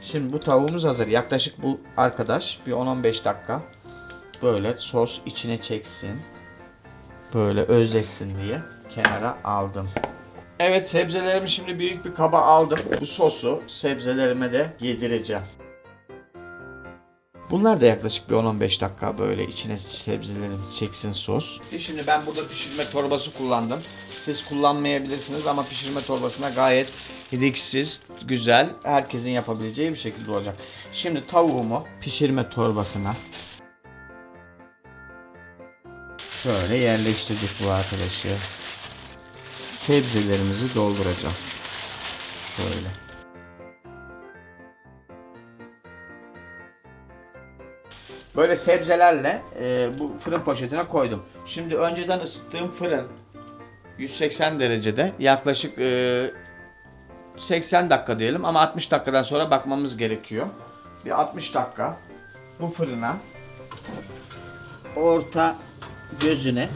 Şimdi bu tavuğumuz hazır. Yaklaşık bu arkadaş bir 10-15 dakika böyle sos içine çeksin. Böyle özleşsin diye kenara aldım. Evet sebzelerimi şimdi büyük bir kaba aldım. Bu sosu sebzelerime de yedireceğim. Bunlar da yaklaşık bir 10-15 dakika böyle içine sebzelerin çeksin sos. Şimdi ben burada pişirme torbası kullandım. Siz kullanmayabilirsiniz ama pişirme torbasına gayet risksiz, güzel, herkesin yapabileceği bir şekilde olacak. Şimdi tavuğumu pişirme torbasına şöyle yerleştirdik bu arkadaşı. Sebzelerimizi dolduracağız. Şöyle. Böyle sebzelerle e, bu fırın poşetine koydum. Şimdi önceden ısıttığım fırın 180 derecede yaklaşık e, 80 dakika diyelim ama 60 dakikadan sonra bakmamız gerekiyor. Bir 60 dakika bu fırına orta gözüne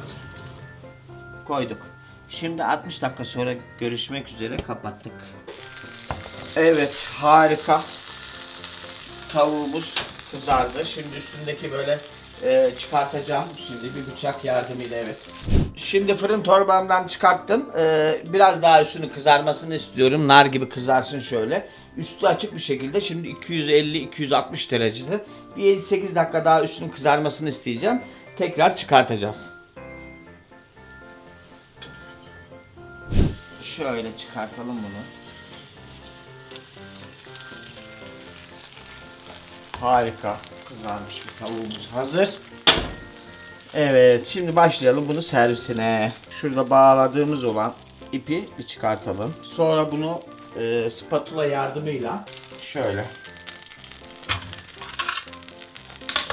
koyduk. Şimdi 60 dakika sonra görüşmek üzere kapattık. Evet harika tavuğumuz kızardı. Şimdi üstündeki böyle e, çıkartacağım. Şimdi bir bıçak yardımıyla evet. Şimdi fırın torbamdan çıkarttım. E, biraz daha üstünü kızarmasını istiyorum. Nar gibi kızarsın şöyle. Üstü açık bir şekilde şimdi 250-260 derecede bir 7-8 dakika daha üstünün kızarmasını isteyeceğim. Tekrar çıkartacağız. Şöyle çıkartalım bunu. Harika. Kızarmış bir tavuğumuz hazır. Evet şimdi başlayalım bunu servisine. Şurada bağladığımız olan ipi bir çıkartalım. Sonra bunu e, spatula yardımıyla şöyle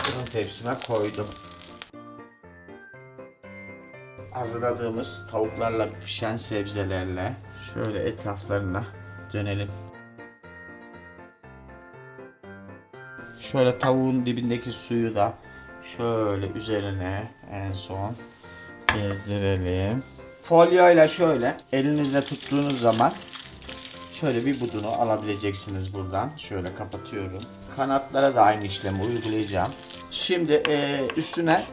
fırın tepsime koydum. Hazırladığımız tavuklarla pişen sebzelerle şöyle etraflarına dönelim. Şöyle tavuğun dibindeki suyu da şöyle üzerine en son gezdirelim. Folyoyla şöyle elinizle tuttuğunuz zaman şöyle bir budunu alabileceksiniz buradan. Şöyle kapatıyorum. Kanatlara da aynı işlemi uygulayacağım. Şimdi e, üstüne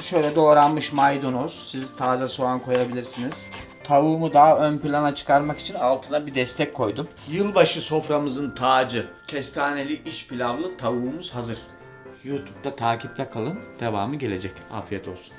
şöyle doğranmış maydanoz, siz taze soğan koyabilirsiniz. Tavuğumu daha ön plana çıkarmak için altına bir destek koydum. Yılbaşı soframızın tacı, kestaneli iş pilavlı tavuğumuz hazır. YouTube'da takipte kalın. Devamı gelecek. Afiyet olsun.